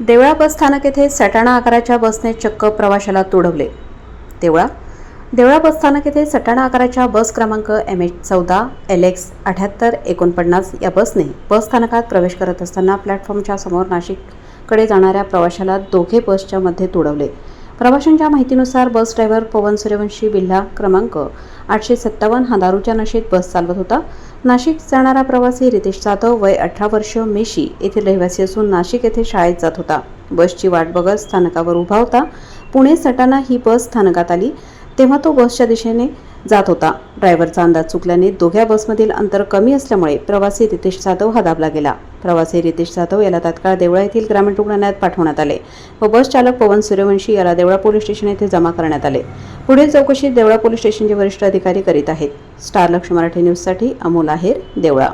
देवळा बस स्थानक येथे सटाणा आकाराच्या बसने चक्क प्रवाशाला तुडवले. देवळा? देवळा बस स्थानक येथे सटाणा आकाराच्या बस क्रमांक एम एच चौदा एल एक्स अठ्याहत्तर एकोणपन्नास या बसने बस स्थानकात प्रवेश करत असताना प्लॅटफॉर्मच्या समोर नाशिककडे जाणाऱ्या प्रवाशाला दोघे बसच्या मध्ये तुडवले. प्रवाशांच्या माहितीनुसार बस ड्रायव्हर पवन सूर्यवंशी बिल्हा क्रमांक आठशे सत्तावन्न हा दारूच्या नशेत बस चालवत होता. नाशिक जाणारा प्रवासी रितेश जाधव वय अठरा वर्ष मेशी येथील रहिवासी असून नाशिक येथे शाळेत जात होता. बसची वाट बघत स्थानकावर उभा होता. पुणे सटाणा ही बस स्थानकात आली. तेव्हा तो बसच्या दिशेने जात होता. ड्रायव्हरचा अंदाज चुकल्याने दोघ्या बसमधील अंतर कमी असल्यामुळे प्रवासी रितेश जाधव हा दाबला गेला. प्रवासी रितेश जाधव याला तात्काळ देवळा येथील ग्रामीण रुग्णालयात पाठवण्यात आले व बस चालक पवन सूर्यवंशी याला देवळा पोलीस स्टेशन येथे जमा करण्यात आले. पुढील चौकशी देवळा पोलीस स्टेशनचे वरिष्ठ अधिकारी करीत आहेत. स्टार लक्ष मराठी न्यूजसाठी अमोल आहेर देवळा.